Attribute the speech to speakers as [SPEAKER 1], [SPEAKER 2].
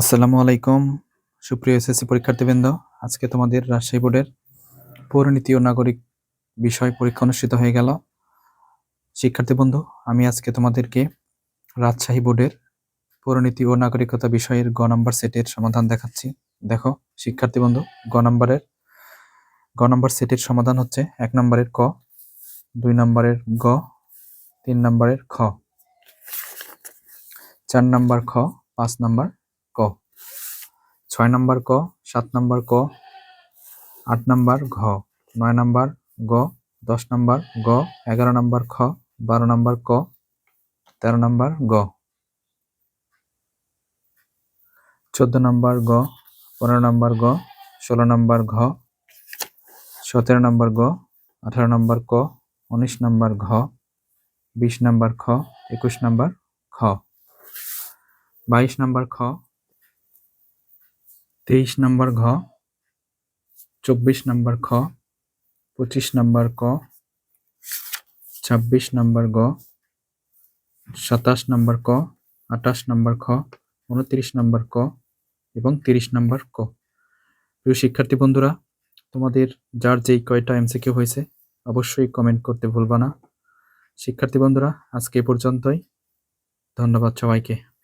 [SPEAKER 1] আসসালামু আলাইকুম, সুপ্রিয় এসএসসি পরীক্ষার্থীবৃন্দ। আজকে তোমাদের রাজশাহী বোর্ডের পৌরনীতি ও নাগরিক বিষয় পরীক্ষা অনুষ্ঠিত হয়ে গেল। শিক্ষার্থী বন্ধু, আমি আজকে তোমাদেরকে রাজশাহী বোর্ডের পৌরনীতি ও নাগরিকতা বিষয়ের গ নাম্বার সেটের সমাধান দেখাচ্ছি। দেখো, শিক্ষার্থী বন্ধু, গ নাম্বারের, গ নাম্বার সেটের সমাধান হচ্ছে এক নম্বরের ক, দুই নম্বরের গ, তিন নম্বরের খ, চার নম্বর খ, পাঁচ নম্বর ক। ছয় নম্বর ক, সাত নম্বর ক, আট নম্বর ঘ, নয় নম্বর গ, দশ নম্বর গ, এগারো নম্বর খ, বারো নম্বর ক, তেরো নম্বর গ। চোদ্দ নম্বর গ, পনেরো নম্বর গ, ষোলো নম্বর ঘ, সতেরো নম্বর গ, আঠারো নম্বর ক, উনিশ নম্বর ঘ, বিশ নম্বর খ, একুশ নম্বর খ। বাইশ নম্বর খ তেইশ নম্বর ঘ, চব্বিশ নম্বর খ, পঁচিশ নম্বর ক, ছাব্বিশ নম্বর গ, সাতাশ নম্বর ক, আঠাশ নম্বর খ, উনত্রিশ নম্বর ক এবং তিরিশ নম্বর ক। প্রিয় শিক্ষার্থী বন্ধুরা, তোমাদের যার যেই কয়টা এমসিকিউ হয়েছে, অবশ্যই কমেন্ট করতে ভুলবা না। শিক্ষার্থী বন্ধুরা, আজকে পর্যন্তই। ধন্যবাদ সবাইকে।